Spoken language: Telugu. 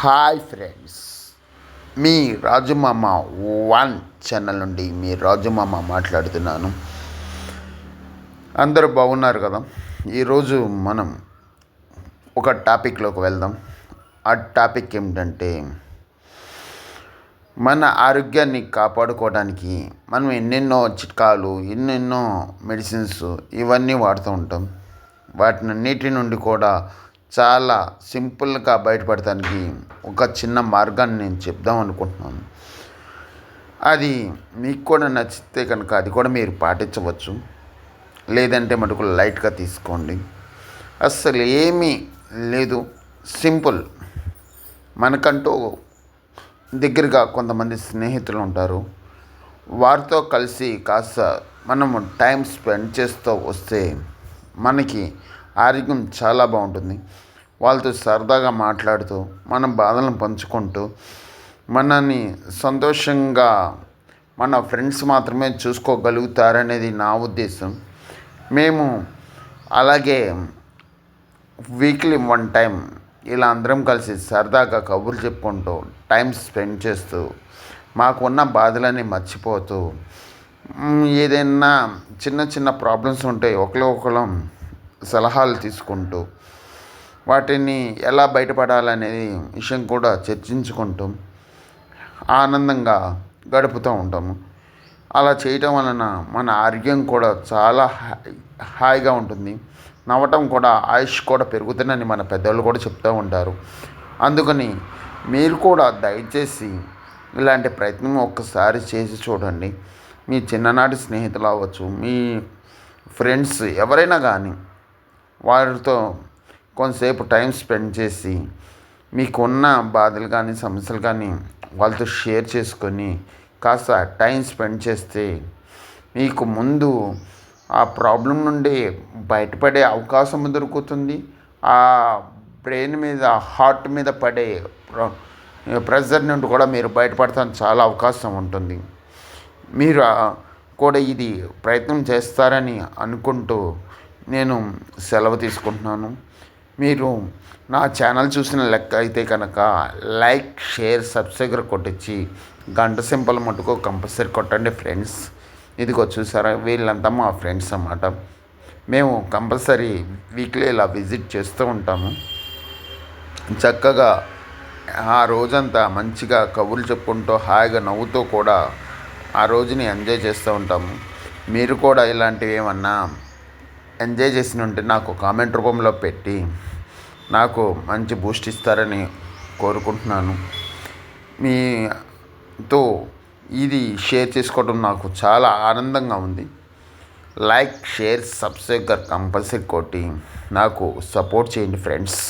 హాయ్ ఫ్రెండ్స్ మీ రాజుమామ వన్ ఛానల్ నుండి మీ రాజుమామ మాట్లాడుతున్నాను. అందరూ బాగున్నారు కదా? ఈరోజు మనం ఒక టాపిక్లోకి వెళ్దాం. ఆ టాపిక్ ఏమిటంటే మన ఆరోగ్యాన్ని కాపాడుకోవడానికి మనం ఎన్నెన్నో చిట్కాలు ఎన్నెన్నో మెడిసిన్స్ ఇవన్నీ వాడుతూ ఉంటాం. వాటినన్నిటి నుండి కూడా చాలా సింపుల్గా బయటపడటానికి ఒక చిన్న మార్గాన్ని నేను చెప్దాం అనుకుంటున్నాను. అది మీకు కూడా నచ్చితే కనుక అది కూడా మీరు పాటించవచ్చు. లేదంటే మటుకు లైట్గా తీసుకోండి. అస్సలు ఏమీ లేదు. సింపుల్. మనకంటూ దగ్గరగా కొంతమంది స్నేహితులు ఉంటారు. వారితో కలిసి కాస్త మనము టైం స్పెండ్ చేస్తూ వస్తే మనకి ఆరోగ్యం చాలా బాగుంటుంది. వాళ్ళతో సరదాగా మాట్లాడుతూ మన బాధలను పంచుకుంటూ మనని సంతోషంగా మన ఫ్రెండ్స్ మాత్రమే చూసుకోగలుగుతారనేది నా ఉద్దేశం. మేము అలాగే వీక్లీ వన్ టైం ఇలా అందరం కలిసి సరదాగా కబుర్లు చెప్పుకుంటూ టైం స్పెండ్ చేస్తూ మాకున్న బాధలన్నీ మర్చిపోతూ ఏదైనా చిన్న చిన్న ప్రాబ్లమ్స్ ఉంటే ఒకరు ఒకరం సలహాలు తీసుకుంటూ వాటిని ఎలా బయటపడాలనేది విషయం కూడా చర్చించుకుంటూ ఆనందంగా గడుపుతూ ఉంటాము. అలా చేయటం వలన మన ఆరోగ్యం కూడా చాలా హాయిగా ఉంటుంది. నవ్వటం కూడా ఆయుష్ కూడా పెరుగుతుందని మన పెద్దవాళ్ళు కూడా చెప్తూ ఉంటారు. అందుకని మీరు కూడా దయచేసి ఇలాంటి ప్రయత్నం ఒక్కసారి చేసి చూడండి. మీ చిన్ననాటి స్నేహితులు అవ్వచ్చు మీ ఫ్రెండ్స్ ఎవరైనా కానీ వారితో కొంతసేపు టైం స్పెండ్ చేసి మీకున్న బాధలు కానీ సమస్యలు కానీ వాళ్ళతో షేర్ చేసుకొని కాస్త టైం స్పెండ్ చేస్తే మీకు ముందు ఆ ప్రాబ్లం నుండి బయటపడే అవకాశం దొరుకుతుంది. ఆ బ్రెయిన్ మీద హార్ట్ మీద పడే ప్రెషర్ నుండి కూడా మీరు బయటపడటానికి చాలా అవకాశం ఉంటుంది. మీరు కూడా ఇది ప్రయత్నం చేస్తారని అనుకుంటూ నేను సెలవు తీసుకుంటున్నాను. మీరు నా ఛానల్ చూసిన లెక్క అయితే కనుక లైక్ షేర్ సబ్స్క్రైబర్ కొట్టించి గంట సింపల్ మటుకు కంపల్సరీ కొట్టండి ఫ్రెండ్స్. ఇదిగో చూసారా వీళ్ళంతా మా ఫ్రెండ్స్ అన్నమాట. మేము కంపల్సరీ వీక్లీ ఇలా విజిట్ చేస్తూ ఉంటాము. చక్కగా ఆ రోజంతా మంచిగా కబుర్లు చెప్పుకుంటూ హాయిగా నవ్వుతూ కూడా ఆ రోజుని ఎంజాయ్ చేస్తూ ఉంటాము. మీరు కూడా ఇలాంటివి ఏమన్నా ఎంజాయ్ చేసిన ఉంటే నాకు కామెంట్ రూపంలో పెట్టి నాకు మంచి బూస్ట్ ఇస్తారని కోరుకుంటున్నాను. మీతో ఇది షేర్ చేసుకోవడం నాకు చాలా ఆనందంగా ఉంది. లైక్ షేర్ సబ్స్క్రైబర్ కంపల్సరీ కొట్టి నాకు సపోర్ట్ చేయండి ఫ్రెండ్స్.